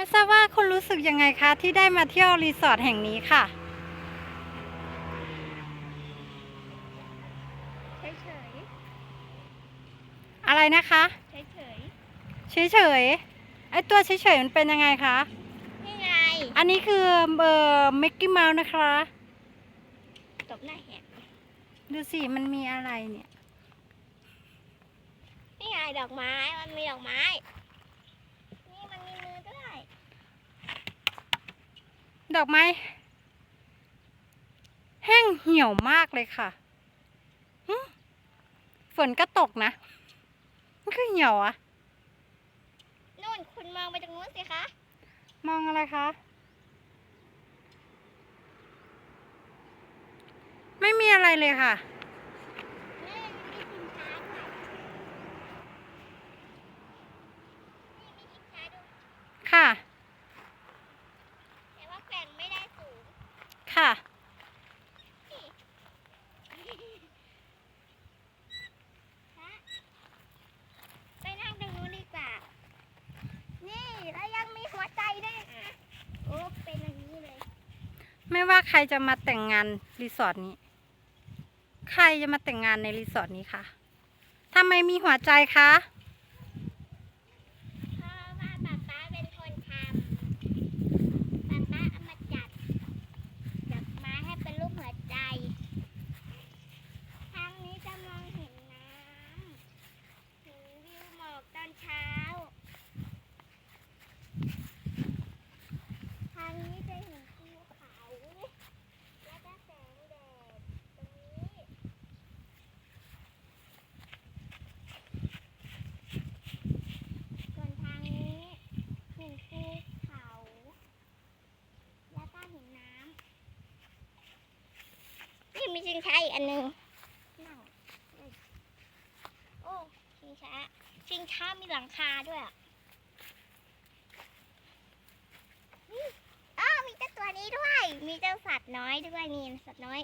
ไม่ทราบว่าคุณรู้สึกยังไงคะที่ได้มาเที่ยวรีสอร์ทแห่งนี้ค่ะเฉยอะไรนะคะๆเฉยเฉยๆไอตัวเฉยๆมันเป็นยังไงคะๆนี่ไง อันนี้คือเบอร์มิกกี้เมาส์นะคะ ตบหน้าแหกดูสิ มันมีอะไรเนี่ย นี่ไงดอกไม้ มันมีดอกไม้ นี่มันมีมือด้วย ดอกไม้ แห้งเหี่ยวมากเลยค่ะหึฝนก็ตกนะมันคือเหี่ยวอะนู่นคุณมองไปตรงนู้นสิคะ มองอะไรคะ ไม่มีอะไรเลยค่ะ นี่มีสินค้าด้วยนี่มีสินค้าด้วย ค่ะ แต่ว่าแกว่งไม่ได้สูง ค่ะฮะไปนั่งตรงนู้นดีกว่า นี่แล้วยังมีหัวใจด้วยอะโอ้เป็นอย่างนี้เลย ไม่ว่าใครจะมาแต่งงานรีสอร์ทนี้ ใครจะมาแต่งงานในรีสอร์ทนี้คะทำไมมีหัวใจคะ เพราะว่าป๊าป๊าเป็นคนทำป๊าป๊าเอามาจัดดอกไม้ให้เป็นรูปหัวใจ ทางนี้จะมองเห็นน้ำเห็นวิวหมอกตอนเช้า ทางนี้จะเห็นภูเขา และก็แสงแดดตรงนี้ ส่วนทางนี้เห็นภูเขา แล้วก็เห็นน้ำ นี่ มีชิงช้าอีกอันหนึ่งนั่งอืมโอ้ชิงช้าชิงช้ามีหลังคาด้วยอะนี่อ้าวมีเจ้าตัวนี้ด้วย มีเจ้าสัตว์น้อยด้วยนี่สัตว์น้อย